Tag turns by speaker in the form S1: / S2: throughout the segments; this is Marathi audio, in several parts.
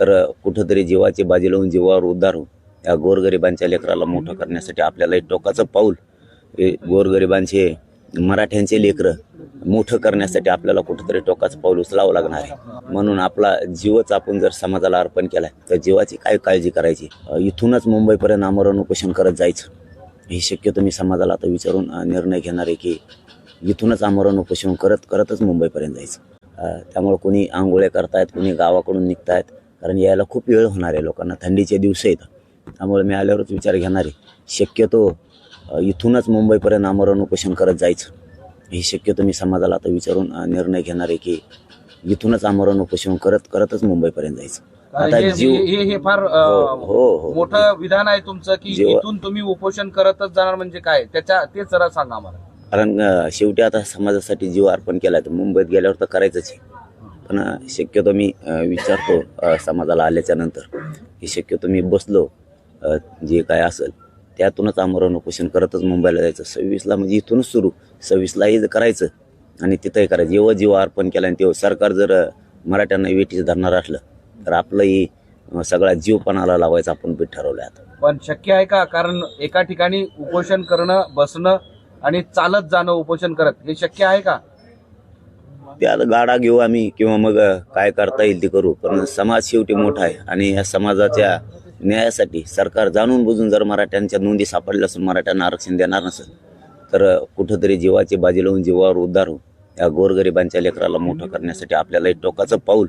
S1: तर कुठंतरी जीवाची बाजी लावून जीवावर उद्धार होऊन या गोरगरिबांच्या लेकराला मोठं करण्यासाठी आपल्याला एक टोकाचं पाऊल गोरगरिबांचे मराठ्यांचे लेकरं मोठं करण्यासाठी आपल्याला कुठंतरी टोकाचं पाऊल उचलावं लागणार आहे. म्हणून आपला जीवच आपण जर समाजाला अर्पण केलाय तर जीवाची काय काळजी करायची? इथूनच मुंबईपर्यंत आमरण उपोषण करत जायचं. हे शक्यतो मी समाजाला आता विचारून निर्णय घेणार आहे की इथूनच आमरण उपोषण करत करतच मुंबईपर्यंत जायचं. त्यामुळे कोणी आंघोळ्या करतायत कोणी गावाकडून निघतायत कारण यायला खूप वेळ होणार आहे लोकांना. थंडीचे दिवस आहेत. त्यामुळे मी आल्यावरच विचार घेणार आहे. शक्यतो इथूनच मुंबईपर्यंत आमरण उपोषण करत जायचं. हे शक्यतो मी समाजाला आता विचारून निर्णय घेणार आहे की इथूनच आमरण उपोषण करत करतच मुंबईपर्यंत जायचं. आता
S2: हे
S1: जीव
S2: हे- हे फार
S1: हो हो हो.
S2: मोठं विधान आहे तुमचं की इथून तुम्ही उपोषण करतच जाणार म्हणजे काय? त्याच्या ते जरा सांगा आम्हाला.
S1: कारण शेवटी आता समाजासाठी जीव अर्पण केला तर मुंबईत गेल्यावर तर करायचंच आहे. पण शक्यतो मी विचारतो समाजाला आल्याच्यानंतर की शक्यतो मी बसलो जे काय असेल त्यातूनच आमरण उपोषण करतच मुंबईला जायचं. सव्वीसला म्हणजे इथूनच सुरू. सव्वीसलाही करायचं आणि तिथंही करायचं. जेव्हा जीव अर्पण केला आणि तेव्हा सरकार जर मराठ्यांना वेटीच धरणार असलं तर आपलंही सगळा जीवपणाला लावायचं आपण पीठ ठरवलं आता.
S2: पण शक्य आहे का? कारण एका ठिकाणी उपोषण करणं बसणं आणि चालत जाणं उपोषण करत हे शक्य आहे का?
S1: त्याला गाडा घेऊ आम्ही किंवा मग काय करता येईल ते करू. पण समाज शेवटी मोठा आहे आणि या समाजाच्या न्यायासाठी सरकार जाणून बुजून जर मराठ्यांच्या नोंदी सापडल्या असून मराठ्यांना आरक्षण देणार नसेल तर कुठंतरी जीवाची बाजी लावून जीवावर उद्धार होऊन या गोरगरिबांच्या लेकराला मोठं करण्यासाठी आपल्याला एक टोकाचं पाऊल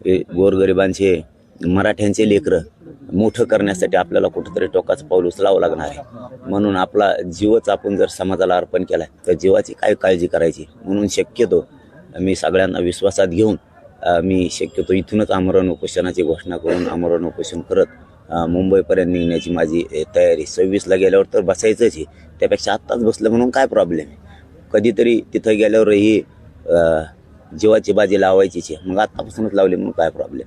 S1: हे गोरगरिबांचे मराठ्यांचे लेकरं मोठं करण्यासाठी आपल्याला कुठंतरी टोकाचं पाऊल उचलावं लागणार आहे. म्हणून आपला जीवच आपण जर समाजाला अर्पण केला तर जीवाची काय काळजी करायची? म्हणून शक्यतो मी सगळ्यांना विश्वासात घेऊन मी शक्यतो इथूनच आमरण उपोषणाची घोषणा करून आमरण उपोषण करत मुंबईपर्यंत निघण्याची माझी तयारी. सव्वीसला गेल्यावर तर बसायचंच आहे. त्यापेक्षा आत्ताच बसलं म्हणून काय प्रॉब्लेम आहे? कधीतरी तिथं गेल्यावर ही जीवाची बाजी लावायचीच आहे. मग आत्तापासूनच लावली म्हणून काय प्रॉब्लेम